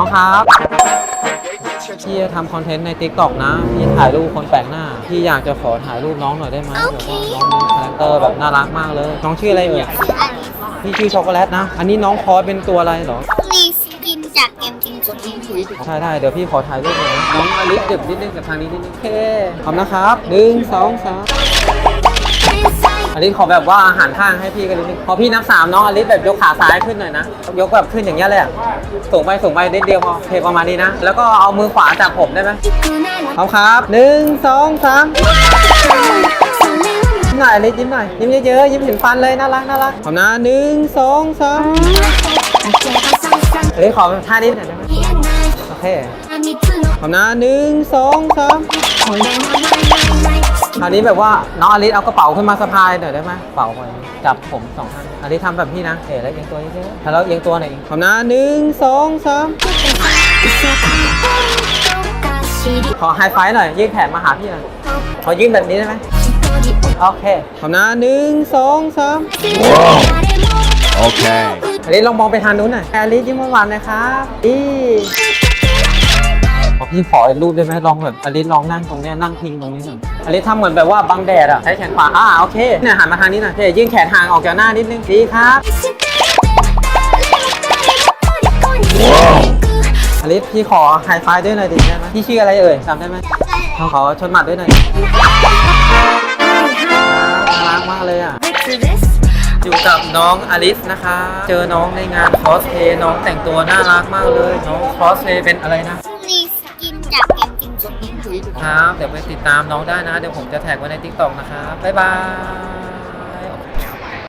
น้องครับพี่จะทำคอนเทนต์ใน t ิ k t o k นะ พี่ถ่ายรูปคนแปลกหน้า พี่อยากจะขอถ่ายรูปน้องหน่อยได้ไหมแบบว่าน้องมีคาแรคเตอร์แบบน่ารักมากเลย น้องชื่ออะไรเอ่ยอันนี้พี่ชื่อช็อกโกแลตนะ อันนี้น้องคอสเป็นตัวอะไรเหรอ มีสกินจากเกมจริงจริงใช่ได้เดี๋ยวพี่ขอถ่ายรูปหน่อยนะน้องอลิสดึกนิดนึงกับทางนี้นิดนึงโอเคขอบนะครับหนึ่งสองสาม อลิสขอแบบว่าอาหารข้างให้พี่กันนิดนึงพอพี่นับสามน้องอลิสแบบยกขาซ้ายขึ้นหน่อยนะ ยกแบบขึ้นอย่างเงี้ยเลยอะสูงไปสูงไปนิดเดียวพอเคประมาณนี้นะ แล้วก็เอามือขวาจับผมได้ไหมพร้อมครับหนึ่งสองสามยิ้มหน่อยอลิสยิ้มหน่อย ยิ้มเยอะๆ ยิ้มถึงฟันเลยน่ารักน่ารักพร้อมนะหนึ่งสองสามอลิสขอท่านี้หน่อยได้ไหมโอเคพร้อมนะหนึ่งสองสาม คราวนี้แบบว่าน้องอลิสเอากระเป๋าขึ้นมาสะพายหน่อยได้ไหมกระเป๋าไปจับผมสองท่านอลิสทำแบบพี่นะเอ๋แล้วเอียงตัวเยอะๆแล้วเอียงตัวหน่อยพร้อมนะหนึ่งสองสามขอไฮไฟว์หน่อยยื่นแขนมาหาพี่หน่อยขอยื่นแบบนี้ได้ไหมโอเคพร้อมนะหนึ่งสองสาม Okay. อลิสลองมองไปทางนู้นหน่อยอลิสยิ้มหวานๆหนะครับอีขอ พี่ขออีกรูปได้ไหมลองแบบอลิสลองนั่งตรงเนี้ยนั่งพิงตรงนี้หน่อยอลิสทำเหมือนแบบว่าบังแดดอะใช้แขนขวาอ่าโอเคเนี่ยหันมาทางนี้หน่อยโอเคยื่นแขนห่างออกจากหน้านิดนึงดีครับอลิสพี่ขอไฮไฟว์ด้วยหน่อยดิได้ไหมพี่ชื่ออะไรเอ่ยจำได้ไหมเขาขอชนหมัดด้วยหน่อยน่ารักมากเลยอะอยู่กับน้องอลิสนะคะ เจอน้องในงานคอสเพย์น้องแต่งตัวน่ารักมากเลย น้องคอสเพย์เป็นอะไรนะ ครับ เดี๋ยวไปติดตามน้องได้นะ เดี๋ยวผมจะแท็กไว้ใน t ิ k t o k นะครับ บ๊ายบาย